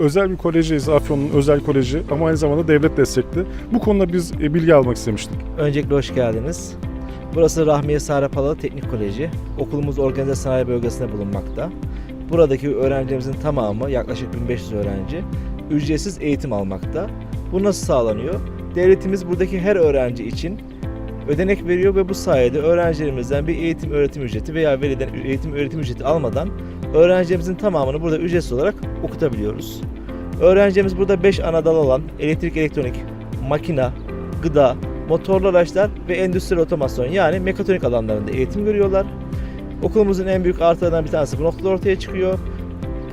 özel bir kolejiyiz, Afyon'un özel koleji ama aynı zamanda devlet destekli. Bu konuda biz e, bilgi almak istemiştik. Öncelikle hoş geldiniz. Burası Rahmiye Sarapalalı Teknik Koleji. Okulumuz organize sanayi bölgesinde bulunmakta. Buradaki öğrencilerimizin tamamı, yaklaşık 1500 öğrenci, ücretsiz eğitim almakta. Bu nasıl sağlanıyor? Devletimiz buradaki her öğrenci için ödenek veriyor ve bu sayede öğrencilerimizden bir eğitim öğretim ücreti veya veliden eğitim öğretim ücreti almadan öğrencilerimizin tamamını burada ücretsiz olarak okutabiliyoruz. Öğrencimiz burada 5 ana dal olan elektrik, elektronik, makina, gıda, motorlu araçlar ve endüstri otomasyon yani mekatronik alanlarında eğitim görüyorlar. Okulumuzun en büyük artılarından bir tanesi bu noktada ortaya çıkıyor.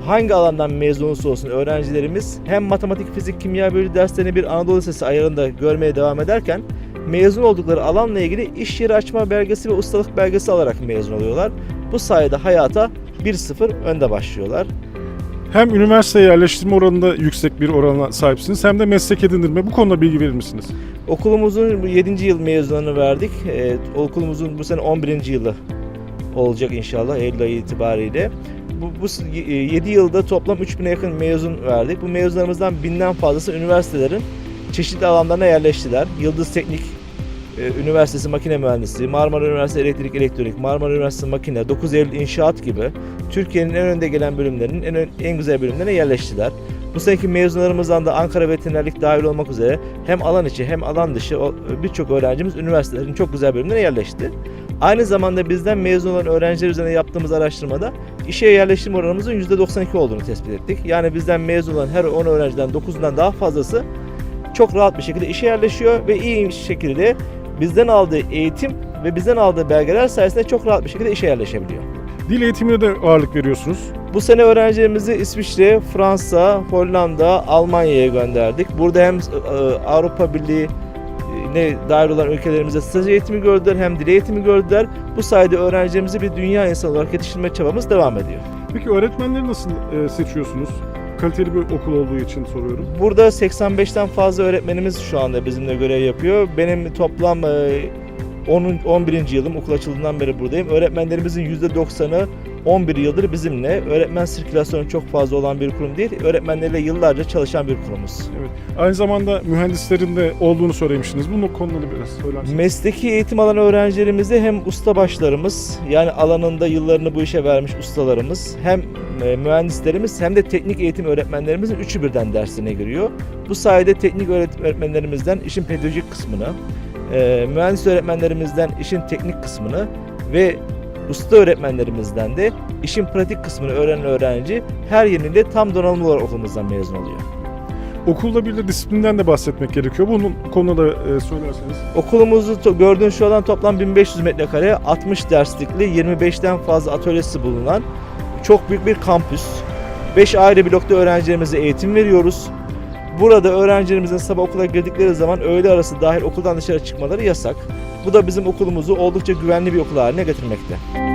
Hangi alandan mezun olursa olsun öğrencilerimiz hem matematik, fizik, kimya, biyoloji derslerini bir Anadolu Lisesi ayarında görmeye devam ederken mezun oldukları alanla ilgili iş yeri açma belgesi ve ustalık belgesi alarak mezun oluyorlar. Bu sayede hayata 1-0 önde başlıyorlar. Hem üniversiteye yerleştirme oranında yüksek bir orana sahipsiniz hem de meslek edindirme. Bu konuda bilgi verir misiniz? Okulumuzun 7. yıl mezunlarını verdik. Ee, okulumuzun bu sene 11. yılı olacak inşallah Eylül ayı itibariyle. Bu, bu 7 yılda toplam 3000'e yakın mezun verdik. Bu mezunlarımızdan binden fazlası üniversitelerin çeşitli alanlarına yerleştiler. Yıldız Teknik e, Üniversitesi Makine Mühendisliği, Marmara Üniversitesi Elektrik Elektronik, Marmara Üniversitesi Makine, 9 Eylül İnşaat gibi Türkiye'nin en önde gelen bölümlerinin en, en güzel bölümlerine yerleştiler. Bu seneki mezunlarımızdan da Ankara Veterinerlik dahil olmak üzere hem alan içi hem alan dışı birçok öğrencimiz üniversitelerin çok güzel bölümlerine yerleşti. Aynı zamanda bizden mezun olan öğrenciler üzerine yaptığımız araştırmada işe yerleştirme oranımızın %92 olduğunu tespit ettik. Yani bizden mezun olan her 10 öğrenciden 9'undan daha fazlası çok rahat bir şekilde işe yerleşiyor ve iyi şekilde bizden aldığı eğitim ve bizden aldığı belgeler sayesinde çok rahat bir şekilde işe yerleşebiliyor. Dil eğitimine de ağırlık veriyorsunuz. Bu sene öğrencilerimizi İsviçre, Fransa, Hollanda, Almanya'ya gönderdik. Burada hem e, Avrupa Birliği ne dahil olan ülkelerimize staj eğitimi gördüler hem dil eğitimi gördüler. Bu sayede öğrencilerimizi bir dünya insanı olarak yetiştirme çabamız devam ediyor. Peki öğretmenleri nasıl e, seçiyorsunuz? Kaliteli bir okul olduğu için soruyorum. Burada 85'ten fazla öğretmenimiz şu anda bizimle görev yapıyor. Benim toplam e, 10. 11. yılım okul açıldığından beri buradayım. Öğretmenlerimizin %90'ı 11 yıldır bizimle. Öğretmen sirkülasyonu çok fazla olan bir kurum değil. Öğretmenlerle yıllarca çalışan bir kurumuz. Evet. Aynı zamanda mühendislerin de olduğunu söylemiştiniz. Bunun konuları biraz söyler misiniz? Mesleki eğitim alan öğrencilerimize hem ustabaşlarımız yani alanında yıllarını bu işe vermiş ustalarımız hem e, mühendislerimiz hem de teknik eğitim öğretmenlerimizin üçü birden dersine giriyor. Bu sayede teknik öğretim öğretmenlerimizden işin pedagojik kısmını, e, mühendis öğretmenlerimizden işin teknik kısmını ve usta öğretmenlerimizden de işin pratik kısmını öğrenen öğrenci her yönüyle tam donanımlı olarak okulumuzdan mezun oluyor. Okulda bir de disiplinden de bahsetmek gerekiyor. Bunun konuda da e, söylerseniz. Okulumuzu to- gördüğün şu alan toplam 1500 metrekare, 60 derslikli, 25'ten fazla atölyesi bulunan çok büyük bir kampüs. 5 ayrı blokta öğrencilerimize eğitim veriyoruz. Burada öğrencilerimizin sabah okula girdikleri zaman öğle arası dahil okuldan dışarı çıkmaları yasak. Bu da bizim okulumuzu oldukça güvenli bir okul haline getirmekte.